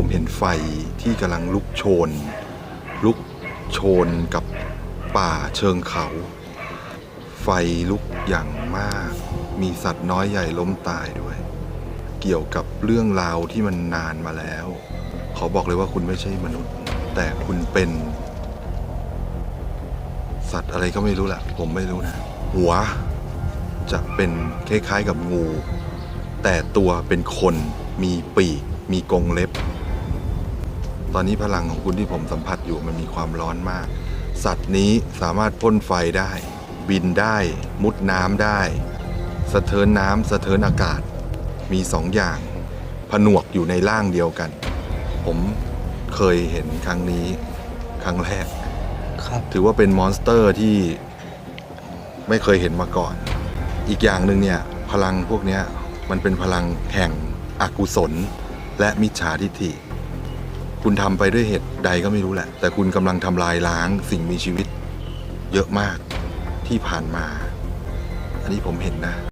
ผมเห็นไฟที่กำลังลุกโชน ลุกโชนกับป่าเชิงเขา ไฟลุกอย่างมาก มีสัตว์น้อยใหญ่ล้มตายด้วย เกี่ยวกับเรื่องราวที่มันนานมาแล้ว ขอบอกเลยว่าคุณไม่ใช่มนุษย์ แต่คุณเป็น สัตว์อะไรก็ไม่รู้แหละผมไม่รู้นะ หัว จะเป็นคล้ายๆกับงู แต่ตัวเป็นคนมีปีกมีกรงเล็บ ตอนนี้พลังของคุณที่ผมสัมผัสอยู่มันมีความร้อนมาก สัตว์นี้สามารถพ่นไฟได้ บินได้ มุดน้ำได้ สะเทินน้ำสะเทินอากาศ มีสองอย่างผนวกอยู่ในร่างเดียวกัน ผมเคยเห็นครั้งนี้ครั้งแรก ครับ ถือว่าเป็นมอนสเตอร์ที่ไม่เคยเห็นมาก่อน อีกอย่างหนึ่งเนี่ยพลังพวกเนี้ยมันเป็นพลังแห่งอกุศล และมิจฉาทิฐิ คุณทำไปด้วยเหตุใดก็ไม่รู้แหละ แต่คุณกำลังทำลายล้างสิ่งมีชีวิต เยอะมากที่ผ่านมา อันนี้ผมเห็นนะ